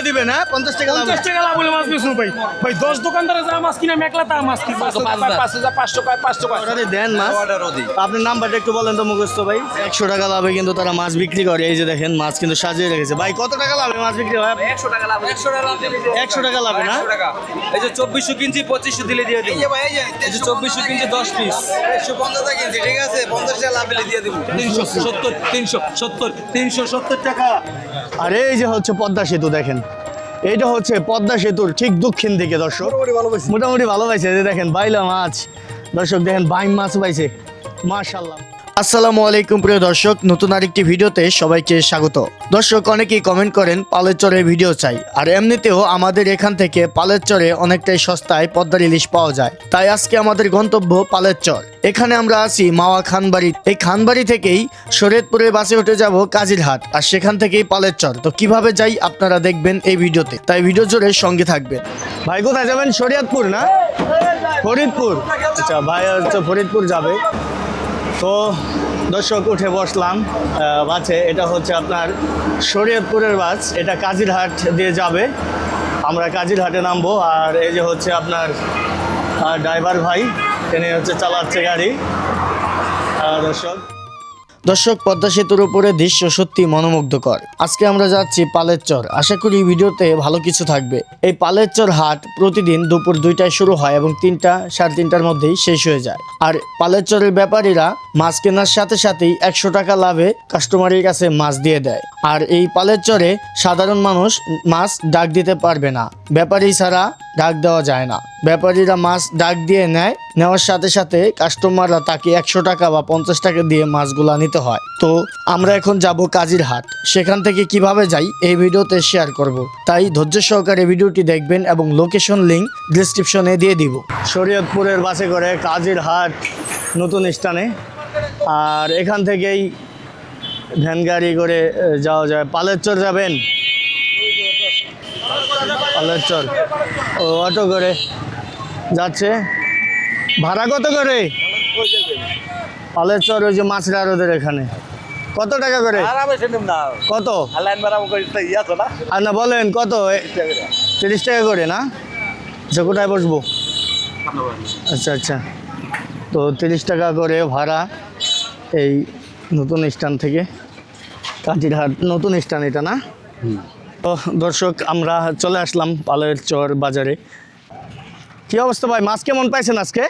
বলে দিবেন হ্যাঁ? পঞ্চাশ টাকা লাভ পঞ্চাশ টাকা লাভ হলে মাছ বেচুন ভাই। ভাই দশ দোকানদারে যা মাছ কিনা মেকলা তা মাছ কিনা। পাঁচ হাজার। পাঁচ হাজার পাঁচশো কয় পাঁচশো কয় ওটাতে দেন মাছ। আপনার নাম্বারটা একটু বলেন তো মুখস্থ ভাই। একশো টাকা লাভে কিন্তু তারা মাছ বিক্রি করে। এই যে দেখেন মাছ কিন্তু সাজিয়ে রেখেছে। ভাই কত টাকা লাভে মাছ বিক্রি হয়? একশো টাকা লাভ। একশো টাকা লাভ। একশো টাকা লাভে না? এই যে চব্বিশশো কিনছি পঁচিশশো দিলে দিয়ে দিবি। এই যে চব্বিশশো কিনছি দশ পিস। একশো ঠিক আছে? পঞ্চাশ টাকা লাভ পেলে দিয়ে দিব। তিনশো সত্তর তিনশো সত্তর তিনশো সত্তর টাকা। আর এই যে হচ্ছে পদ্মা সেতু দেখেন। এইটা হচ্ছে পদ্মা সেতুর ঠিক দক্ষিণ দিকে দর্শক। মোটামুটি ভালো পাইছে। দেখেন বাইলা মাছ। দর্শক দেখেন বাইম মাছ পাইছে। মাশাল্লাহ আসসালামু আলাইকুম প্রিয় দর্শক, নতুন আরেকটি ভিডিওতে সবাইকে স্বাগত। দর্শক, অনেকেই কমেন্ট করেন, পালের চরের ভিডিও চাই। আর এমনিতেও আমাদের এখান থেকে পালের চরে অনেকটাই সস্তায় পদ্মার ইলিশ পাওয়া যায়। তাই আজকে আমাদের গন্তব্য পালের চর। এখানে আমরা আছি মাওয়া খানবাড়ি। এই খানবাড়ি থেকেই শরীয়তপুরের বাসে উঠে যাব কাজিরহাট। আর সেখান থেকেই পালের চর। তো কীভাবে যাই আপনারা দেখবেন এই ভিডিওতে। তাই ভিডিও জোরে সঙ্গে থাকবেন। ভাই, কোথায় যাবেন? শরীয়তপুর না? ফরিদপুর? আচ্ছা ভাই হচ্ছে ফরিদপুর যাবে। তো দর্শক উঠে বসলাম। বাসে এটা হচ্ছে আপনার শরীয়তপুরের বাস। এটা কাজিরহাট দিয়ে যাবে। আমরা কাজিরহাটে নামবো, আর এই যে হচ্ছে আপনার ড্রাইভার ভাই, তিনি হচ্ছে চালাচ্ছে গাড়ি। দর্শক। দর্শক, পদ্মা সেতুর উপরে দৃশ্য সত্যি মনোমুগ্ধকর। আজকে আমরা যাচ্ছি পালের চর আশা করি ভিডিওতে ভালো কিছু থাকবে। এই পালের চর হাট প্রতিদিন দুপুর দুইটায় শুরু হয় এবং তিনটা, সাড়ে তিনটার মধ্যেই শেষ হয়ে যায়। আর পালের চরের ব্যাপারীরা মাছ কেনার সাথে সাথেই একশো টাকা লাভে কাস্টমারের কাছে মাছ দিয়ে দেয়। আর এই পালের চরে সাধারণ মানুষ মাছ ডাক দিতে পারবে না। ব্যাপারী ছাড়া ডাক দেওয়া যায় না। ব্যাপারীরা মাছ ডাক দিয়ে নেয়। নেওয়ার সাথে সাথে কাস্টমাররা তাকে একশো টাকা বা পঞ্চাশ টাকা দিয়ে মাছগুলা নিতে হয়। তো আমরা এখন যাব কাজির হাট সেখান থেকে কীভাবে যাই, এই ভিডিওতে শেয়ার করব। তাই ধৈর্য সহকারে ভিডিওটি দেখবেন এবং লোকেশন লিংক ডিসক্রিপশনে দিয়ে দিব। শরীয়তপুরের বাসে করে কাজির হাট নতুন স্থানে। আর এখান থেকেই ভ্যান গাড়ি করে যাওয়া যায়। পালের চর যাবেন? পালের চর ও অটো করে যাচ্ছে। ভাড়া কত করে? পালের চর ওই যে মাছ ওদের এখানে। কত টাকা করে? কত? আর না? বলেন কত? তিরিশ টাকা করে। না? আচ্ছা কোথায় বসবো? আচ্ছা আচ্ছা। তো তিরিশ টাকা করে ভাড়া এই নতুন স্ট্যান্ড থেকে। কাজিরহাট নতুন স্ট্যান্ড এটা না? তো দর্শক আমরা চলে আসলাম পালের চর বাজারে। কি অবস্থা ভাই? মাছ কেমন পাইছেন আজকে?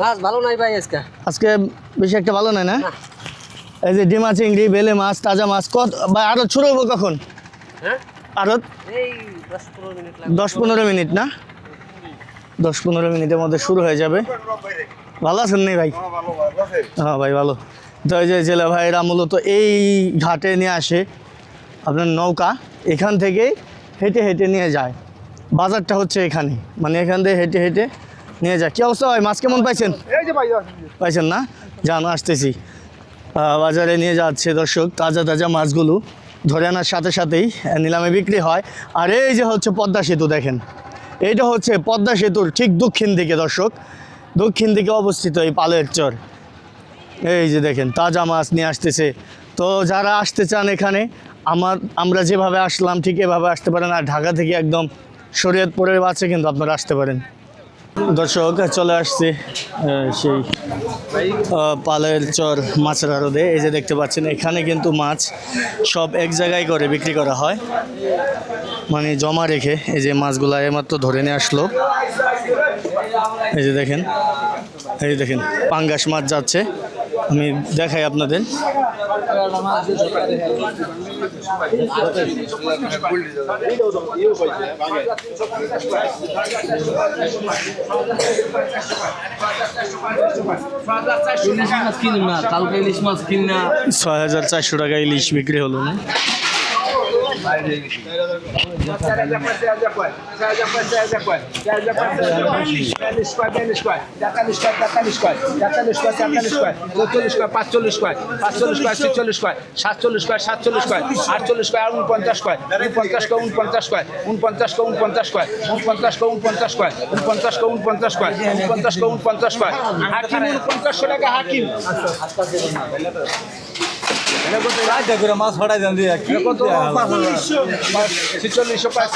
মাছ ভালো নাই ভাই আজকে। আজকে বেশি একটা ভালো নয় না? এই যে ডিমা চিংড়ি বেলে মাছ তাজা মাছ কত ভাই আরও শুরু হব কখন? হ্যাঁ? আরও এই দশ পনেরো মিনিট লাগবে। দশ পনেরো মিনিট না? দশ পনেরো মিনিটের মধ্যে শুরু হয়ে যাবে। ভালো আছেন নি ভাই? হ্যাঁ ভাই ভালো। তো এই যে জেলা ভাইরা মূলত এই ঘাটে নিয়ে আসে। আপনার নৌকা এখান থেকে হেঁটে হেঁটে নিয়ে যায়। বাজারটা হচ্ছে এখানে। মানে এখান থেকে হেঁটে হেঁটে নিয়ে যায়। কী অবস্থা হয় মাছ কেমন পাইছেন? পাইছেন না? জানো আসতেছি। বাজারে নিয়ে যাচ্ছে দর্শক তাজা তাজা মাছগুলো। ধরে আনার সাথে সাথেই নিলামে বিক্রি হয়। আর এই যে হচ্ছে পদ্মা সেতু দেখেন। এইটা হচ্ছে পদ্মা সেতুর ঠিক দক্ষিণ দিকে দর্শক। দক্ষিণ দিকে অবস্থিত এই পালের চর। এই যে দেখেন তাজা মাছ নিয়ে আসতেছে। তো যারা আসতে চান এখানে আমার, আমরা যেভাবে আসলাম ঠিক এভাবে আসতে পারেন আর ঢাকা থেকে একদম শরীয়তপুরের বাসে কিন্তু আপনারা আসতে পারেন। দর্শক, চলে আসছে সেই পালের চর মাছের আড়দে এই যে দেখতে পাচ্ছেন, এখানে কিন্তু মাছ সব এক জায়গায় করে বিক্রি করা হয়। মানে জমা রেখে এই যে মাছগুলো এইমাত্র ধরে নিয়ে আসলো। এই যে দেখেন, এই দেখেন, পাঙ্গাস মাছ যাচ্ছে। আমি দেখাই আপনাদের। ছয় হাজার চারশো টাকা ইলিশ বিক্রি হলো না। পাঁচচল্লিশ কয় পাঁচচল্লিশ কয় ছেচল্লিশ কয় সাতচল্লিশ কয় সাতচল্লিশ কয় আটচল্লিশ কয় আর উনপঞ্চাশ কয় উনপঞ্চাশ কয় উনপঞ্চাশ কয় উনপঞ্চাশ কয় উনপঞ্চাশ কয় উনপঞ্চাশ কয় উনপঞ্চাশ কয় উনপঞ্চাশ কয় উনপঞ্চাশ কয় উনপঞ্চাশ কয় উনপঞ্চাশ কয় হাকিম উনপঞ্চাশশো টাকা হাকিম চারটা করে মাছ ফাটাই দেন দিয়ে কত ছিচল্লিশশো পাঁচ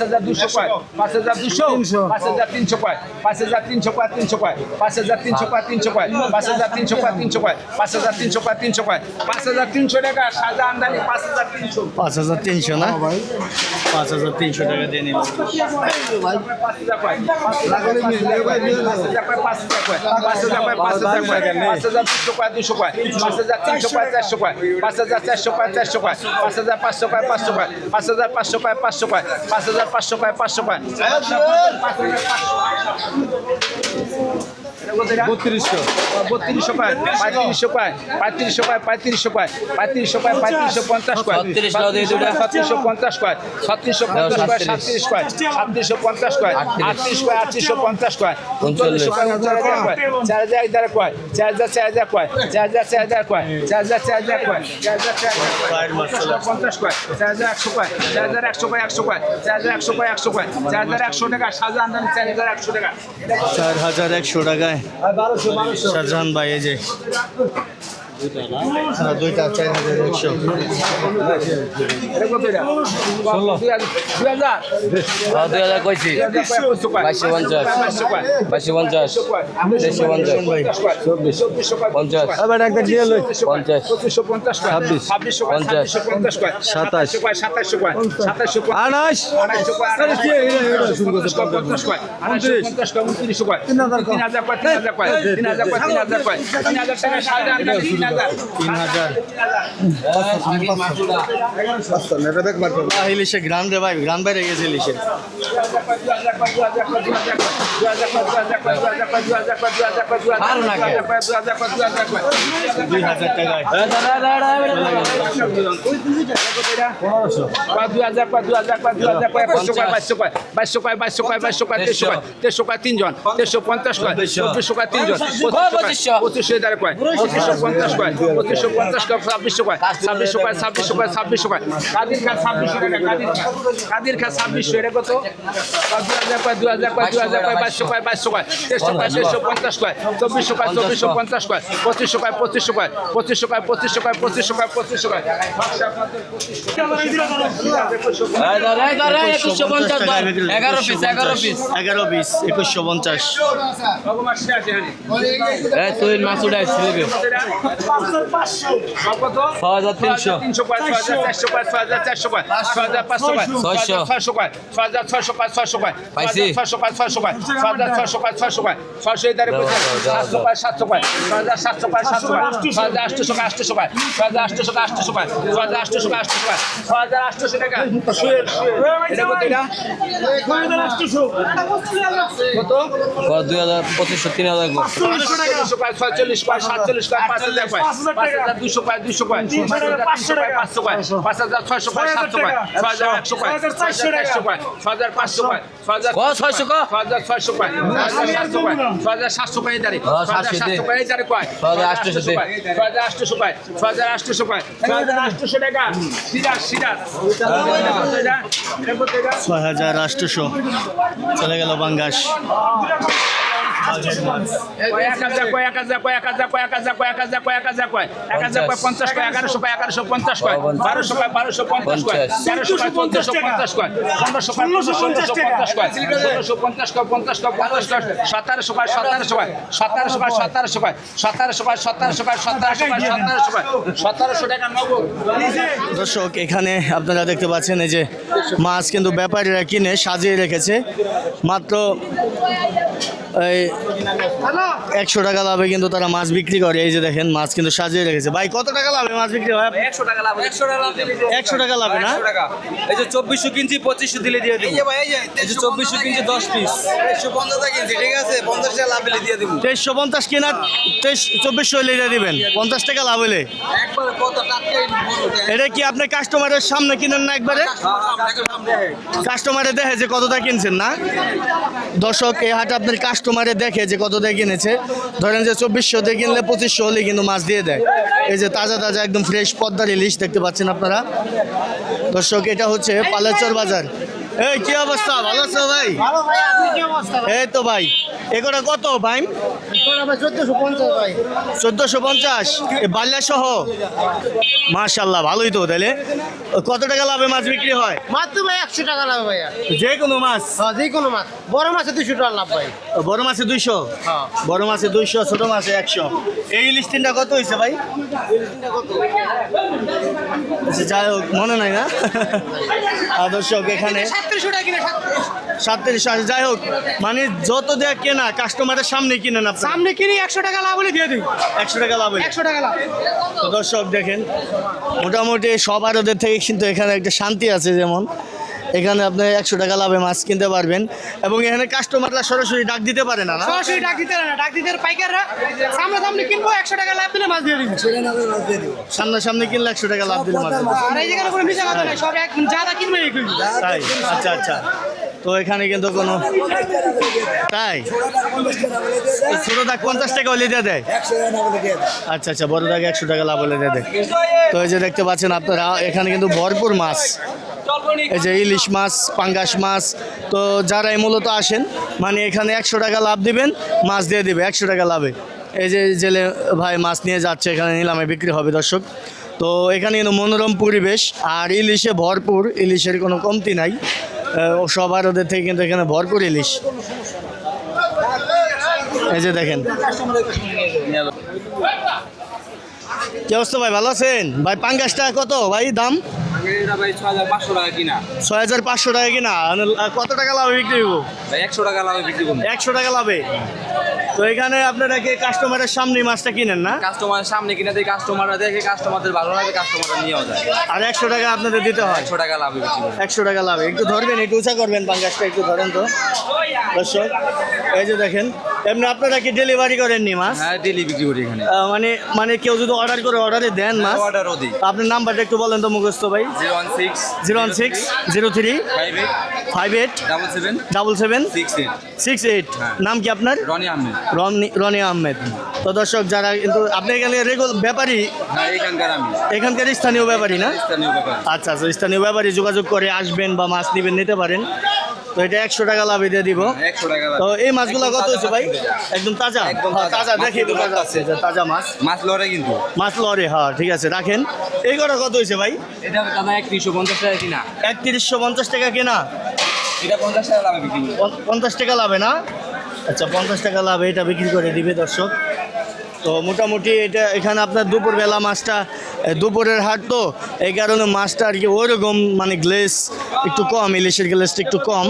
হাজার দুশো পাঁচ পাঁচ হাজার দুশো পাঁচ হাজার তিনশো পাঁচ পাঁচ হাজার তিনশো পাঁচ তিনশো পাঁচ পাঁচ হাজার তিনশো পাঁচ তিনশো পাঁচ পাঁচ হাজার তিনশো পাঁচ তিনশো পাঁচ পাঁচ হাজার তিনশো পাঁচ তিনশো পাঁচ পাঁচ হাজার তিনশো টাকা সাজা আমদানি পাঁচ হাজার তিনশো পাঁচ হাজার তিনশো না পাঁচ হাজার তিনশো টাকা দিয়ে নিলাম পাঁচ হাজার পাঁচ পাঁচ হাজার পাঁচ পাঁচ হাজার পাঁচ হাজার পাঁচ হাজার পাঁচ হাজার দুশো পাঁচ দুশো পাঁচ পাঁচ হাজার তিনশো পাঁচ চারশো পাঁচ পাঁচ হাজার চারশো পাঁচ চারশো পাঁচ পাঁচ হাজার পাঁচশো পায় পাঁচশো পায় পাঁচ হাজার পাঁচশো পায় পাঁচশো পায় পাঁচ হাজার পাঁচশো পায় পাঁচশো পাঁচ বত্রিশশো বত্রিশশো পায় পঁয়ত্রিশশো পায় পঁয়ত্রিশশো পায় পঁয়ত্রিশশো পায় পঁয়ত্রিশশো পায় পঁয়ত্রিশশো পঞ্চাশ পায়। ছত্রিশশো পঞ্চাশ পায় ছত্রিশশো পঞ্চাশ পায় সাতত্রিশ পায় সাতত্রিশশো পঞ্চাশ পায় আটত্রিশ পায় আটত্রিশশো পঞ্চাশ পায় উনচল্লিশশো পায় উনচল্লিশ পায় চার হাজার এক দ্বারা কয় চার হাজার চার হাজার কয় চার হাজার চার হাজার কয় চার হাজার চার হাজার কয় চার হাজার চার হাজার পঞ্চাশ কয় চার হাজার একশো কয় চার হাজার একশো কয় একশো কয় চার হাজার একশো কয় একশো চার হাজার একশো টাকা সাজা আন্দানি চার হাজার একশো টাকা চার হাজার একশো টাকায় শাহজাহান ভাই এই যে। দুইটা চার হাজার একশো দুই হাজার কইছি বাইশশো পঞ্চাশ সাতাশ ইলিশে গ্রান রে ভাই গ্রান বাইরে গেছে ইলিশে দুই হাজার টাকায় তিনজন তেরোশো পঞ্চাশ কয় চব্বিশশো কয় তিনজন পঁচিশশো। পঁচিশশো এদারে কয় পঁচিশশো পঞ্চাশ কয়? পঁচিশশো পঞ্চাশ কয় ছাব্বিশশো কয়? ছাব্বিশশো কয় ছাব্বিশশো কয় ছাব্বিশশো কয়? কাদির খা ছাব্বিশশো টাকা কাদির খা কাদির খা ছাব্বিশশো এটা কত? দু হাজার কয় দু হাজার কয় দু হাজার কয় বাইশশো কয় বাইশশো কয় তেরোশো কয় তেরোশো পঞ্চাশ কয় চব্বিশশো কয় চব্বিশশো পঞ্চাশ কয় পঁচিশশো কয় পঁচিশশো কয় পঁচিশশো কয় পঁচিশশো কয় পঁচিশশো কয় পঁচিশশো কয়। একুশশো পঞ্চাশ এগারো পিস এগারো পিস। এগারো বিশ একুশশো পঞ্চাশ। তুই মাছ উঠাই ছিলবি কত ছ হাজার তিনশো তিনশো পাঁচ ছয় হাজার চারশো পাঁচ ছয় হাজার চারশো পাঁচ ছয় হাজার পাঁচশো পাঁচ ছয়শো। পাঁচ ছয় হাজার ছয়শো পাঁচ ছয়শো পাঁচ। ছয়শো পাঁচ ছয়শো পাঁচ ছয় হাজার ছয়শো পাঁচ ছয়শো পাঁচ ছয়শো দাও, দাও, সাতশো পাঁচ সাতশো পাঁচ ছয় হাজার সাতশো পাঁচ সাতশো পাঁচ ছয় হাজার আটশোশো আটশোশো পাঁচ ছয় হাজার আটশোশো আটশোশো পাঁচ ছয় হাজার আটশোশো আটশোশো পাঁচ ছয় হাজার আটশোশো টাকা এটা কত এটা কত কত দুই হাজার পঁচিশশো তিন ছয়চল্লিশ সাতচল্লিশ পাঁচ হাজার পাঁচ হাজার দুশো পায় দুশো পায় পাঁচ হাজার পাঁচশো পায় পাঁচ হাজার ছয়শো পায় সাতশো পায় ছয় হাজার একশো ছয় হাজার চারশো পায় ছয় হাজার পাঁচশো পায় ছয় হাজার ক ছয়শো ছয় হাজার ছয়শো ছয় হাজার সাতশো ছয় হাজার সাতশো হ্যাঁ, ছয় হাজার কয় ছয় হাজার আটশোশো। ছয় হাজার আটশোশো ছয় হাজার আটশোশো পায় ছয় হাজার আটশোশো টাকা সিরাজ সিরাজ ছয় হাজার আটশোশো চলে গেল বাঙ্গাস পঞ্চাশ পঞ্চাশ পঞ্চাশ দর্শক, এখানে আপনারা দেখতে পাচ্ছেন এই যে মাছ কিন্তু ব্যাপারীরা কিনে সাজিয়ে রেখেছে। মাত্র এই একশো টাকা লাভে কিন্তু তারা মাছ বিক্রি করে। এই যে দেখেন মাছ কিন্তু সাজিয়ে রেখেছে। ভাই কত টাকা লাভে মাছ বিক্রি হয়? একশো টাকা লাভ। একশো টাকা লাভ না? এই যে চব্বিশশো কিনছি পঁচিশশো দিলে দিয়ে যে চব্বিশশো কিনছি দশ পিস। ঠিক আছে? পঞ্চাশ টাকা লাভ দিয়ে দিব। তেইশশো পঞ্চাশ কেনা তেইশ চব্বিশশো হলে এটা দিবেন। পঞ্চাশ টাকা লাভ হলে একবার কত টাটকাই এটা কি আপনি কাস্টমারের সামনে কিনেন না একবারে? কাস্টমারে দেখে যে কতটা কিনছেন না? দর্শক এই হাটে আপনার কাস্টমারে দেখে যে কত দিয়ে কিনেছে, ধরেন যে চব্বিশশো দিয়ে কিনলে পঁচিশশো হলে কিন্তু মাছ দিয়ে দেয়। এই যে তাজা তাজা একদম ফ্রেশ পদ্মার ইলিশ দেখতে পাচ্ছেন আপনারা। দর্শক, এটা হচ্ছে পালেচর বাজার। এই, কি অবস্থা? ভালো আছো ভাই? এই তো ভাই এগুলো কত ভাই? চোদ্দশো পঞ্চাশ বাল্যা সহ? মার্শাল্লাহ ভালোই তো তাহলে কত টাকা লাভে মাছ বিক্রি হয়? মাত্র ভাই একশো টাকা লাগবে ভাইয়া। যে কোনো মাছ? হ্যাঁ যে কোনো মাছ। বড় মাছে দুশো টাকা লাভ ভাই। বড় মাছে দুইশো? হ্যাঁ। বড় মাছে দুইশো ছোট মাছে একশো। এই ইলিশ তিনটা কত হয়েছে ভাই? আচ্ছা, যাই হোক মনে নাই না? আর দর্শক এখানে সাতত্রিশশো টাকা কিনে সাতত্রিশ আশি যাই হোক মানে যত দেয়া কেনা কাস্টমারের সামনে কিনেন আপনার। সামনে কিনে একশো টাকা লাভ হলে দিয়ে দিই। একশো টাকা লাভ। একশো টাকা লাভ। দর্শক দেখেন মোটামুটি সব আরদের থেকে কিন্তু এখানে একটা শান্তি আছে যেমন। এখানে আপনি একশো টাকা লাভে মাছ কিনতে পারবেন এবং এখানে কাস্টমাররা সরাসরি ডাক দিতে পারে না সরাসরি ডাক দিতে না। ডাক দিতে পাইকাররা সামনে সামনে কিনবো একশো টাকা লাভ দিলে মাছ দিয়ে দিবি। সামনাসামনি কিনলে একশো টাকা লাভ দিলে মাছ আর এই জায়গায় কোনো মিশা কথা নাই সব এক যারা কিনবে। তাই আচ্ছা আচ্ছা। তো এখানে কিন্তু কোনো তাই? ছোট দাগ পঞ্চাশ টাকা হলে দিয়ে দেয়। আচ্ছা আচ্ছা বড় দাগ একশো টাকা লাভ হলে দিয়ে দেয়। তো এই যে দেখতে পাচ্ছেন আপনারা, এখানে কিন্তু ভরপুর মাছ। এই যে ইলিশ মাছ, পাঙ্গাস মাছ। তো যারাই মূলত আসেন মানে এখানে একশো টাকা লাভ দিবেন, মাছ দিয়ে দিবে, একশো টাকা লাভে। এই যে জেলে ভাই মাছ নিয়ে যাচ্ছে, এখানে নিলামে বিক্রি হবে দর্শক। তো এখানে কিন্তু মনোরম পরিবেশ, আর ইলিশে ভরপুর, ইলিশের কোনো কমতি নাই। সবার ওদের থেকে কিন্তু এখানে ভরপুর ইলিশ। এই যে দেখেন। কি অবস্থা ভাই? ভালো আছেন? ভাই, পাঙ্গাসটা কত? ভাই, দাম? ছয় হাজার পাঁচশো টাকা কিনা। কত টাকা লাভে বিক্রি হব একশো টাকা লাভে বিক্রি করুন একশো টাকা লাভে? তো এখানে আপনারা কি কাস্টমারের সামনে মাছটা কিনেন না? কাস্টমারের সামনে কিনে দিয়ে কাস্টমাররা দেখে কাস্টমারদের ভালো লাগে কাস্টমাররা নিয়েও যায়। আর একশো টাকা আপনাদের দিতে হয়? একশো টাকা লাভে একশো টাকা লাভে। একটু ধরবেন একটু উঁচা করবেন পাঙ্গাসটা একটু ধরেন তো। দর্শক এই যে দেখেন এমনি আপনারা কি ডেলিভারি করেননি মাছ? হ্যাঁ ডেলি বিক্রি করি এখানে। মানে মানে কেউ যদি অর্ডার করে অর্ডারে দেন মাছ। অর্ডারও দিই। আপনার নাম্বারটা একটু বলেন তো মুখস্থ ভাই। Zero one six zero one six zero three five eight five eight double seven double seven six eight six eight হ্যাঁ। নাম কি আপনার? রনি আহমেদ। রনি রনি আহমেদ। তো দর্শক যারা কিন্তু আপনি এখানে রেগুলার ব্যাপারী? হ্যাঁ এখানকার আমি। এখানকার স্থানীয় ব্যাপারী না? স্থানীয় ব্যাপার। আচ্ছা আচ্ছা স্থানীয় ব্যাপারী যোগাযোগ করে আসবেন বা মাছ নেবেন নিতে পারেন। তো এটা একশো টাকা লাভে দিয়ে দিব। তো এই মাছগুলো কত হচ্ছে ভাই। একদম তাজা? হ্যাঁ, তাজা। দেখি যাচ্ছে তাজা। মাছ। মাছ লড়ে কিন্তু। মাছ লরে হ্যাঁ ঠিক আছে রাখেন। এই কটা কত হয়েছে ভাই? এটা দাদা একত্রিশশো পঞ্চাশ টাকা কিনা। একত্রিশশো পঞ্চাশ টাকা কেনা? এটা পঞ্চাশ টাকা লাভে বিক্রি পঞ্চাশ টাকা লাভে না? আচ্ছা পঞ্চাশ টাকা লাভে এটা বিক্রি করে দিবে দর্শক। তো মোটামুটি এটা এখানে আপনার দুপুরবেলা মাছটা দুপুরের হাট তো এই কারণে মাছটা আর কি ওইরকম মানে গ্লেস একটু কম ইলিশের গ্লেসটা একটু কম।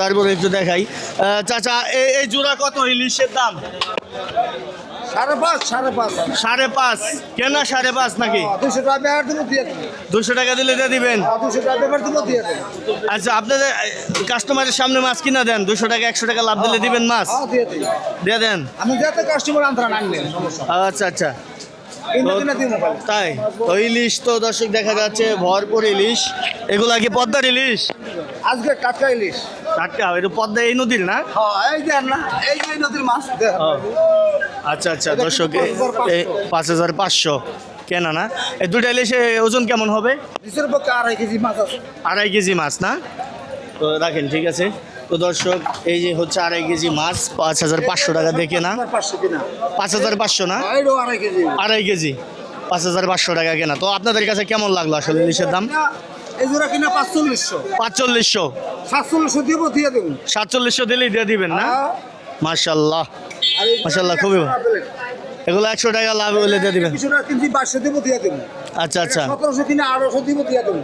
তারপরে একটু দেখাই। চাচা এই এই জোড়া কত ইলিশের দাম? সাড়ে পাঁচ সাড়ে পাঁচ। সাড়ে পাঁচ। কেনা সাড়ে পাঁচ নাকি? দুশো টাকা ব্যবহার দিয়ে দুশো টাকা দিলে দিয়ে দিবেন? দুশো টাকা ব্যবহার দিয়ে আচ্ছা আপনাদের কাস্টমারের সামনে মাছ কিনা দেন? দুশো টাকা একশো টাকা লাভ দিলে দিবেন মাছ? দিয়ে দেন। আমি যাতে কাস্টমার আনলেন আচ্ছা আচ্ছা। তাই? তো ইলিশ তো দর্শক দেখা যাচ্ছে ভরপুর ইলিশ। এগুলা কি পদ্মার ইলিশ? আজকে টাটকা ইলিশ। টাটকা এটা পদ্মা এই নদীর না? হ্যাঁ এই যে না এই যে নদীর মাছ আচ্ছা আচ্ছা দর্শক পাঁচ হাজার পাঁচশো। কেনা না? এই দুটা ইলিশে ওজন কেমন হবে? আড়াই কেজি মাছ আড়াই কেজি মাছ না? তো রাখেন ঠিক আছে। তো দর্শক এই যে হচ্ছে আড়াই কেজি মাছ পাঁচ হাজার পাঁচশো টাকা দেখে না পাঁচ হাজার পাঁচশো না? আড়াই কেজি। পাঁচ হাজার পাঁচশো টাকা কেনা। তো আপনাদের কাছে কেমন লাগল আসলে ইলিশের দাম? কিনা পাঁচচল্লিশশো। পাঁচচল্লিশশো। সাতচল্লিশশো দিব দিয়ে দেবো সাতচল্লিশশো দিলেই দিয়ে দিবেন না? মার্শাল্লাহ আর এই মাশাআল্লাহ, খুবই ভালো। এগুলো একশো টাকা লাভ হলে দিয়ে দিবেন। আচ্ছা আচ্ছা। সতেরোশো কিনে আঠারোশো দিব দিয়ে দেবো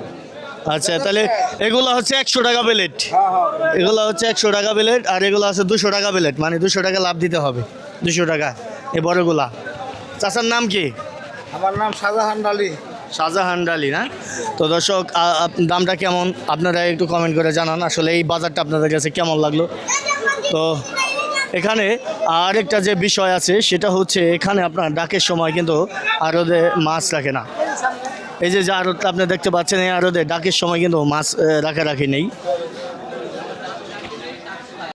আচ্ছা তাহলে এগুলো হচ্ছে একশো টাকা প্লেট। এগুলো হচ্ছে একশো টাকা প্লেট আর এগুলো হচ্ছে দুশো টাকা প্লেট। মানে দুশো টাকা লাভ দিতে হবে। দুশো টাকা এই বড়গুলা। চাচার নাম কি? আমার নাম শাহজাহান আলী। শাহজাহান ডালি না? তো দর্শক দামটা কেমন? আপনারা একটু কমেন্ট করে জানান। আসলে এই বাজারটা আপনাদের কাছে কেমন লাগল? তো এখানে আরেকটা যে বিষয় আছে সেটা হচ্ছে এখানে আপনার ডাকের সময় কিন্তু আরদে মাছ রাখে না। এই যে যে আরদটা আপনি দেখতে পাচ্ছেন এই আরতে ডাকের সময় কিন্তু মাছ রাখা রাখি নেই।